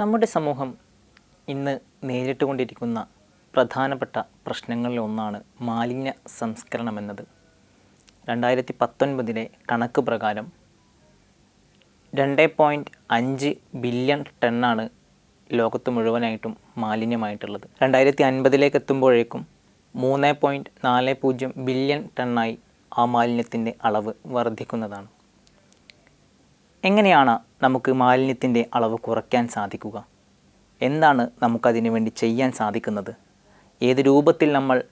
നമ്മുടെ സമൂഹം ഇന്ന് നേരിട്ടുകൊണ്ടിരിക്കുന്ന പ്രധാനപ്പെട്ട പ്രശ്നങ്ങളിൽ ഒന്നാണ് മാലിന്യ സംസ്കരണം എന്നത്. രണ്ടായിരത്തി പത്തൊൻപതിലെ കണക്ക് പ്രകാരം രണ്ട് പോയിന്റ് അഞ്ച് ബില്യൺ ടണ്ണാണ് ലോകത്ത് മുഴുവനായിട്ടും മാലിന്യമായിട്ടുള്ളത്. രണ്ടായിരത്തി അൻപതിലേക്ക് എത്തുമ്പോഴേക്കും മൂന്ന് പോയിന്റ് നാല് പൂജ്യം ബില്യൺ ടണ്ണായി ആ മാലിന്യത്തിന്റെ അളവ് വർദ്ധിക്കുന്നതാണ്. എങ്ങനെയാണ് നമുക്ക് മാലിന്യത്തിന്റെ അളവ് കുറയ്ക്കാൻ സാധിക്കുക? എന്താണ് നമുക്കതിനു വേണ്ടി ചെയ്യാൻ സാധിക്കുന്നത്? ഏത് രൂപത്തിൽ നമ്മൾ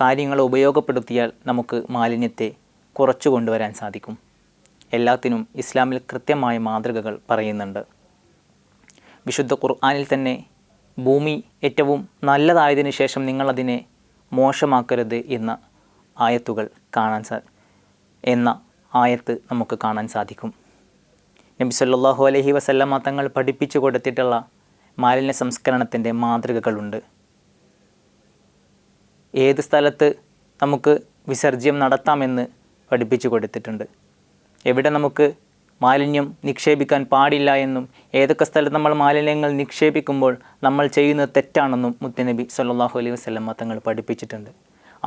കാര്യങ്ങൾ ഉപയോഗപ്പെടുത്തിയാൽ നമുക്ക് മാലിന്യത്തെ കുറച്ചു കൊണ്ടുവരാൻ സാധിക്കും? എല്ലാത്തിനും ഇസ്ലാമിൽ കൃത്യമായ മാതൃകകൾ പറയുന്നുണ്ട്. വിശുദ്ധ ഖുർആാനിൽ തന്നെ ഭൂമി ഏറ്റവും നല്ലതായതിനു ശേഷം നിങ്ങളതിനെ മോശമാക്കരുത് എന്ന ആയത്തുകൾ കാണാൻ സാ എന്ന ആയത്ത് നമുക്ക് കാണാൻ സാധിക്കും. നബി സല്ലാഹു അലഹി വസല്ലമ്മ തങ്ങൾ പഠിപ്പിച്ചു കൊടുത്തിട്ടുള്ള മാലിന്യ സംസ്കരണത്തിന്റെ മാതൃകകളുണ്ട്. ഏത് സ്ഥലത്ത് നമുക്ക് വിസർജ്യം നടത്താമെന്ന് പഠിപ്പിച്ചു കൊടുത്തിട്ടുണ്ട്. എവിടെ നമുക്ക് മാലിന്യം നിക്ഷേപിക്കാൻ പാടില്ല എന്നും ഏതൊക്കെ സ്ഥലത്ത് നമ്മൾ മാലിന്യങ്ങൾ നിക്ഷേപിക്കുമ്പോൾ നമ്മൾ ചെയ്യുന്നത് തെറ്റാണെന്നും മുത്തനബി സല്ലാഹു അലൈഹി വസല്ലമ തങ്ങൾ പഠിപ്പിച്ചിട്ടുണ്ട്.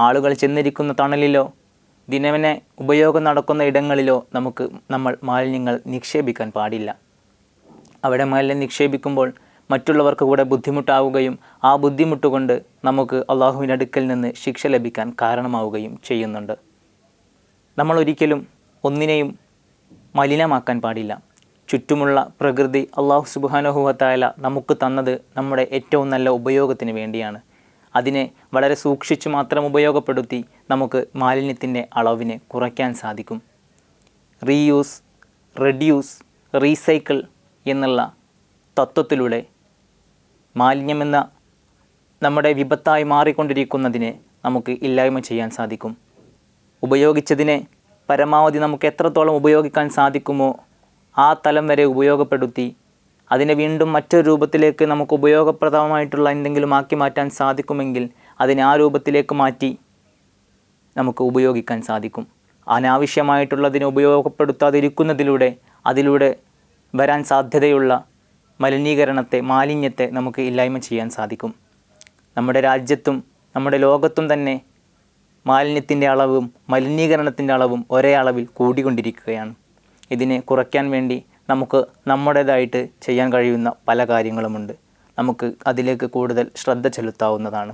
ആളുകൾ ചെന്നിരിക്കുന്ന തണലിലോ ദിനവനെ ഉപയോഗം നടക്കുന്ന ഇടങ്ങളിലോ നമുക്ക് നമ്മൾ മാലിന്യങ്ങൾ നിക്ഷേപിക്കാൻ പാടില്ല. അവിടെ മാലിന്യം നിക്ഷേപിക്കുമ്പോൾ മറ്റുള്ളവർക്ക് കൂടെ ബുദ്ധിമുട്ടാവുകയും ആ ബുദ്ധിമുട്ട് കൊണ്ട് നമുക്ക് അള്ളാഹുവിന്റെ അടുക്കൽ നിന്ന് ശിക്ഷ ലഭിക്കാൻ കാരണമാവുകയും ചെയ്യുന്നുണ്ട്. നമ്മൾ ഒരിക്കലും ഒന്നിനെയും മലിനമാക്കാൻ പാടില്ല. ചുറ്റുമുള്ള പ്രകൃതി അള്ളാഹു സുബാനുഹുവത്തായ നമുക്ക് തന്നത് നമ്മുടെ ഏറ്റവും നല്ല ഉപയോഗത്തിന് വേണ്ടിയാണ്. അതിനെ വളരെ സൂക്ഷിച്ചു മാത്രം ഉപയോഗപ്പെടുത്തി നമുക്ക് മാലിന്യത്തിന്റെ അളവിനെ കുറയ്ക്കാൻ സാധിക്കും. റീയൂസ് റെഡ്യൂസ് റീസൈക്കിൾ എന്നുള്ള തത്വത്തിലൂടെ മാലിന്യമെന്ന നമ്മുടെ വിപത്തായി മാറിക്കൊണ്ടിരിക്കുന്നതിനെ നമുക്ക് ഇല്ലായ്മ ചെയ്യാൻ സാധിക്കും. ഉപയോഗിച്ചതിനെ പരമാവധി നമുക്ക് എത്രത്തോളം ഉപയോഗിക്കാൻ സാധിക്കുമോ ആ തലം വരെ ഉപയോഗപ്പെടുത്തി അതിനെ വീണ്ടും മറ്റൊരു രൂപത്തിലേക്ക് നമുക്ക് ഉപയോഗപ്രദമായിട്ടുള്ള എന്തെങ്കിലും ആക്കി മാറ്റാൻ സാധിക്കുമെങ്കിൽ അതിനെ ആ രൂപത്തിലേക്ക് മാറ്റി നമുക്ക് ഉപയോഗിക്കാൻ സാധിക്കും. അനാവശ്യമായിട്ടുള്ളതിനെ ഉപയോഗപ്പെടുത്താതിരിക്കുന്നതിലൂടെ അതിലൂടെ വരാൻ സാധ്യതയുള്ള മലിനീകരണത്തെ മാലിന്യത്തെ നമുക്ക് ഇല്ലായ്മ ചെയ്യാൻ സാധിക്കും. നമ്മുടെ രാജ്യത്തും നമ്മുടെ ലോകത്തും തന്നെ മാലിന്യത്തിന്റെ അളവും മലിനീകരണത്തിന്റെ അളവും ഒരേ അളവിൽ കൂടിക്കൊണ്ടിരിക്കുകയാണ്. ഇതിനെ കുറയ്ക്കാൻ വേണ്ടി നമുക്ക് നമ്മുടേതായിട്ട് ചെയ്യാൻ കഴിയുന്ന പല കാര്യങ്ങളുമുണ്ട്. നമുക്ക് അതിലേക്ക് കൂടുതൽ ശ്രദ്ധ ചെലുത്താവുന്നതാണ്.